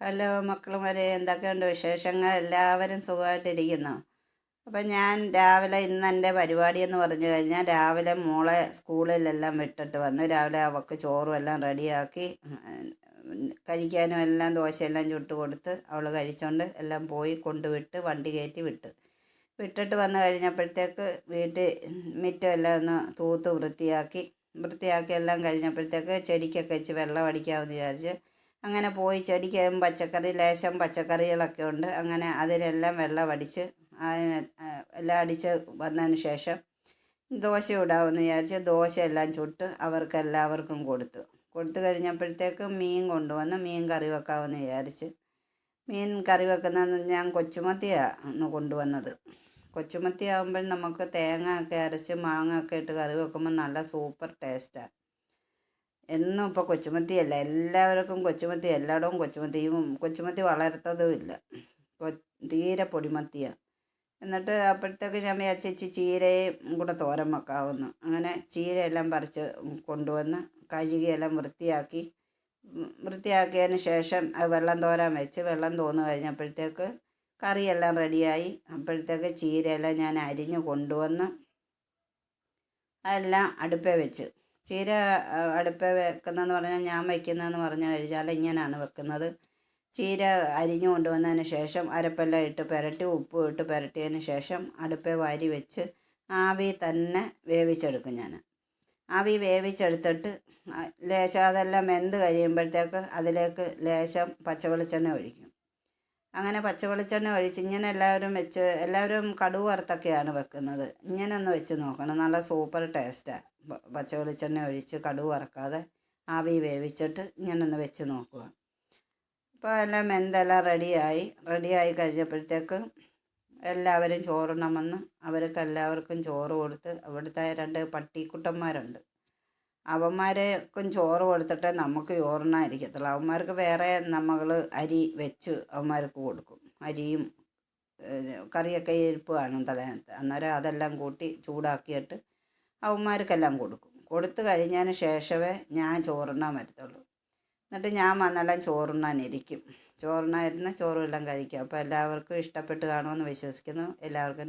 Hello മക്കളുമാരെ എന്തൊക്കെയുണ്ട് വിശേഷങ്ങൾ? എല്ലാവരും സുഖമായിട്ടിരിക്കുന്നു? അപ്പം ഞാൻ രാവിലെ ഇന്ന് എന്റെ പരിപാടി എന്ന് പറഞ്ഞു കഴിഞ്ഞാൽ രാവിലെ മോളെ സ്കൂളിലെല്ലാം വിട്ടിട്ട് വന്ന്. രാവിലെ അവൾക്ക് ചോറും എല്ലാം റെഡിയാക്കി കഴിക്കാനും എല്ലാം ദോശയെല്ലാം ചുട്ട് കൊടുത്ത് അവൾ കഴിച്ചോണ്ട് എല്ലാം പോയി കൊണ്ടുവിട്ട് വണ്ടി കയറ്റി വിട്ട്. വിട്ടിട്ട് വന്ന് കഴിഞ്ഞപ്പോഴത്തേക്ക് വീട്ടിൽ മിറ്റം എല്ലാം ഒന്ന് തൂത്ത് വൃത്തിയാക്കി വൃത്തിയാക്കി എല്ലാം കഴിഞ്ഞപ്പോഴത്തേക്ക് ചെടിക്കൊക്കെ വെച്ച് വെള്ളം അടിക്കാമെന്ന് വിചാരിച്ച് അങ്ങനെ പോയി ചെടിക്കും പച്ചക്കറി ലേശം പച്ചക്കറികളൊക്കെ ഉണ്ട്. അങ്ങനെ അതിനെല്ലാം വെള്ളം അടിച്ച് അതിന് എല്ലാം അടിച്ച് വന്നതിന് ശേഷം ദോശ ഇടാമെന്ന് വിചാരിച്ച് ദോശ എല്ലാം ചുട്ട് അവർക്ക് എല്ലാവർക്കും കൊടുത്തു. കൊടുത്തു കഴിഞ്ഞപ്പോഴത്തേക്ക് മീൻ കൊണ്ടുവന്ന് മീൻ കറി വെക്കാമെന്ന് വിചാരിച്ച് മീൻ കറി വെക്കുന്നത് ഞാൻ കൊച്ചുമത്തിയാണ് കൊണ്ടുവന്നത്. കൊച്ചുമത്തി ആകുമ്പോൾ നമുക്ക് തേങ്ങ ഒക്കെ അരച്ച് മാങ്ങ ഒക്കെ ഇട്ട് കറി വെക്കുമ്പോൾ നല്ല സൂപ്പർ ടേസ്റ്റാണ് എന്നും ഇപ്പോൾ കൊച്ചുമത്തിയല്ല എല്ലാവർക്കും കൊച്ചുമത്തി എല്ലായിടവും കൊച്ചുമത്തിയും കൊച്ചുമത്തി വളർത്തതും ഇല്ല. തീരെ പൊടിമത്തിയാണ് എന്നിട്ട് അപ്പോഴത്തേക്ക് ഞാൻ വിചാരിച്ചു ചീരയും കൂടെ തോരൻ വെക്കാവുന്നു. അങ്ങനെ ചീരയെല്ലാം പറിച്ച് കൊണ്ടുവന്ന് കഴുകിയെല്ലാം വൃത്തിയാക്കി. വൃത്തിയാക്കിയതിന് ശേഷം അത് വെള്ളം തോരാൻ വെച്ച് വെള്ളം തോന്നു കഴിഞ്ഞപ്പോഴത്തേക്ക് കറിയെല്ലാം റെഡിയായി. അപ്പോഴത്തേക്ക് ചീരയെല്ലാം ഞാൻ അരിഞ്ഞ് കൊണ്ടുവന്ന് അതെല്ലാം അടുപ്പേ വെച്ച്. ചീര അടുപ്പ് വെക്കുന്നതെന്ന് പറഞ്ഞാൽ ഞാൻ വയ്ക്കുന്നതെന്ന് പറഞ്ഞു കഴിഞ്ഞാൽ ഇങ്ങനെയാണ് വെക്കുന്നത്. ചീര അരിഞ്ഞു കൊണ്ടുവന്നതിന് ശേഷം അരപ്പെല്ലാം ഇട്ട് പുരട്ടി ഉപ്പും ഇട്ട് പുരട്ടിയതിന് ശേഷം അടുപ്പേ വാരി വെച്ച് ആവി തന്നെ വേവിച്ചെടുക്കും ഞാൻ. ആവി വേവിച്ചെടുത്തിട്ട് ലേശം അതെല്ലാം വെന്ത് കഴിയുമ്പോഴത്തേക്ക് അതിലേക്ക് ലേശം പച്ചവെളിച്ചെണ്ണ ഒഴിക്കും. അങ്ങനെ പച്ചവെളിച്ചെണ്ണ ഒഴിച്ച് ഇങ്ങനെ എല്ലാവരും വെച്ച് എല്ലാവരും കടുവ് വറുത്തൊക്കെയാണ് വെക്കുന്നത്. ഇങ്ങനെ ഒന്ന് വെച്ച് നോക്കണം. നല്ല സൂപ്പർ ടേസ്റ്റാണ് പച്ചവെളിച്ചെണ്ണ ഒഴിച്ച് കടുവ് വറക്കാതെ ആവി വേവിച്ചിട്ട് ഇങ്ങനെ ഒന്ന് വെച്ച് നോക്കുക. അപ്പോൾ എല്ലാം മെന്തെല്ലാം റെഡിയായി. റെഡിയായി കഴിഞ്ഞപ്പോഴത്തേക്ക് എല്ലാവരും ചോറുണമെന്ന് അവർക്ക് എല്ലാവർക്കും ചോറ് കൊടുത്ത് അവിടുത്തെ രണ്ട് പട്ടിക്കുട്ടന്മാരുണ്ട്. അവന്മാർക്കും ചോറ് കൊടുത്തിട്ടേ നമുക്ക് ചോറിനായിരിക്കത്തുള്ളൂ അവന്മാർക്ക് വേറെ നമ്മൾ അരി വെച്ച് അവന്മാർക്ക് കൊടുക്കും. അരിയും കറിയൊക്കെ ഇരിപ്പ് കാണും തലേനത്ത് അന്നേരം അതെല്ലാം കൂട്ടി ചൂടാക്കിയിട്ട് അവന്മാർക്കെല്ലാം കൊടുക്കും. കൊടുത്തു കഴിഞ്ഞതിന് ശേഷമേ ഞാൻ ചോറുണ്ണാൻ വരത്തുള്ളൂ. എന്നിട്ട് ഞാൻ വന്നെല്ലാം ചോറുണ്ണാനിരിക്കും ചോറുണ്ണായിരുന്ന ചോറും എല്ലാം കഴിക്കും. അപ്പോൾ എല്ലാവർക്കും ഇഷ്ടപ്പെട്ട് കാണുമെന്ന് വിശ്വസിക്കുന്നു. എല്ലാവർക്കും